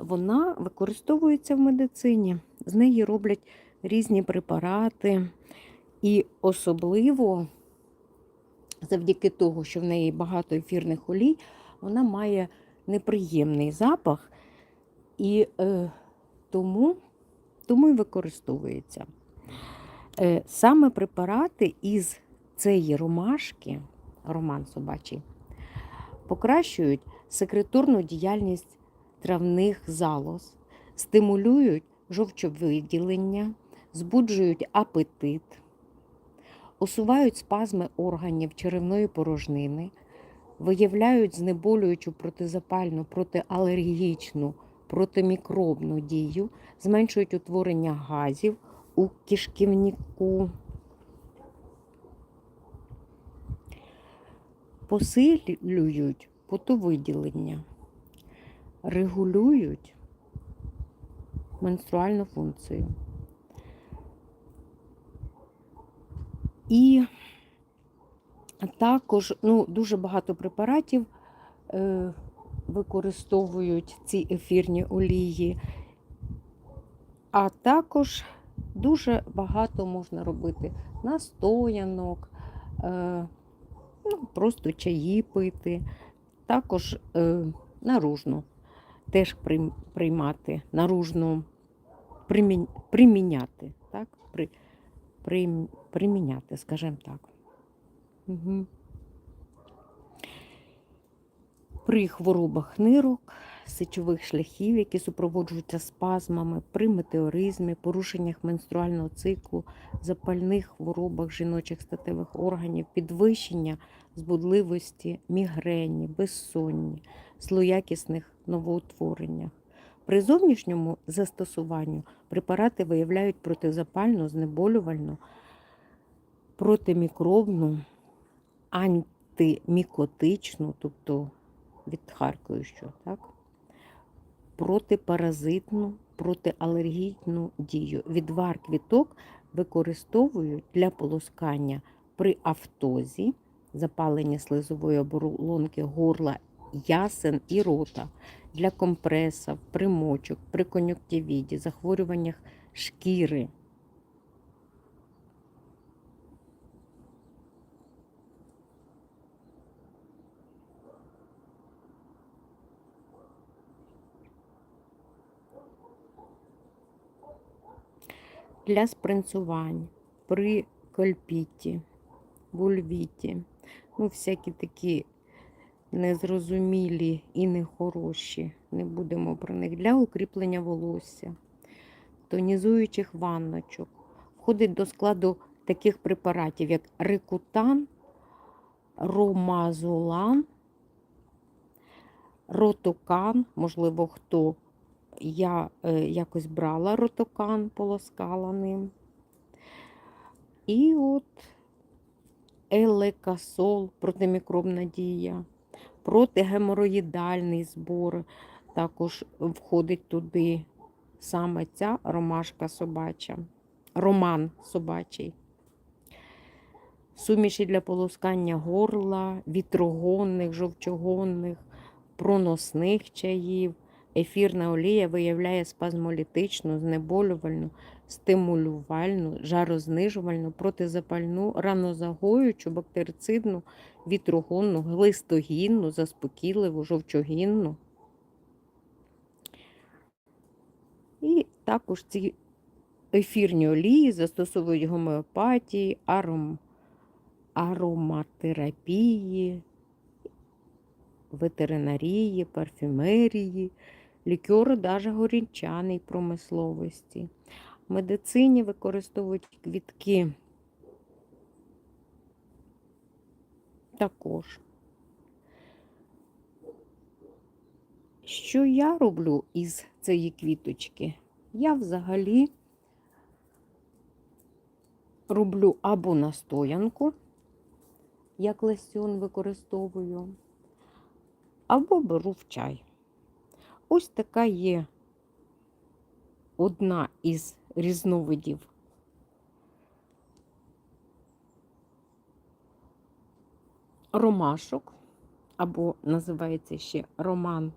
вона використовується в медицині. З неї роблять різні препарати, і особливо завдяки того, що в неї багато ефірних олій, вона має неприємний запах і е, тому, тому і використовується. Е, саме препарати із цієї ромашки, роман собачий, покращують секреторну діяльність травних залоз, стимулюють жовчовиділення, збуджують апетит, усувають спазми органів черевної порожнини, виявляють знеболюючу протизапальну, протиалергічну, протимікробну дію, зменшують утворення газів у кишківнику. Посилюють потовиділення, регулюють менструальну функцію. І також ну, дуже багато препаратів е, використовують ці ефірні олії, а також дуже багато можна робити настоянок, е, ну, просто чаї пити, також е, наружну теж приймати, наружну приміняти, так? При, прим- приміняти, скажімо так. Угу. При хворобах нирок, сечових шляхів, які супроводжуються спазмами, при метеоризмі, порушеннях менструального циклу, запальних хворобах жіночих статевих органів, підвищення збудливості, мігрені, безсонні, злоякісних новоутвореннях. При зовнішньому застосуванню препарати виявляють протизапальну, знеболювальну, протимікробну, антимікотичну, тобто відхаркуючу, так? протипаразитну, протиалергійну дію. Відвар квіток використовують для полоскання при автозі, запалення слизової оболонки горла, ясен і рота, для компресів, примочок, при кон'юктивіді, захворюваннях шкіри. Для спринцувань при кольпіті, вульвіті, ну, всякі такі незрозумілі і нехороші, не будемо про них, для укріплення волосся, тонізуючих ванночок. Входить до складу таких препаратів, як рикутан, ромазолан, ротокан, можливо, хто я е, якось брала ротокан, полоскала ним. І от елекасол, протимікробна дія, протигемороїдальний збор також входить туди саме ця ромашка собача, роман собачий. Суміші для полоскання горла, вітрогонних, жовчогонних, проносних чаїв. Ефірна олія виявляє спазмолітичну, знеболювальну, стимулювальну, жарознижувальну, протизапальну, ранозагоюючу, бактерицидну, вітрогонну, глистогінну, заспокійливу, жовчогінну. І також ці ефірні олії застосовують гомеопатії, аром, ароматерапії, ветеринарії, парфюмерії, лікьори, даже горінчаної промисловості. Медицині використовують квітки також. Що я роблю із цієї квіточки? Я взагалі роблю або настоянку, як лесьон використовую, або беру в чай. Ось така є одна із різновидів. Ромашок, або називається ще роман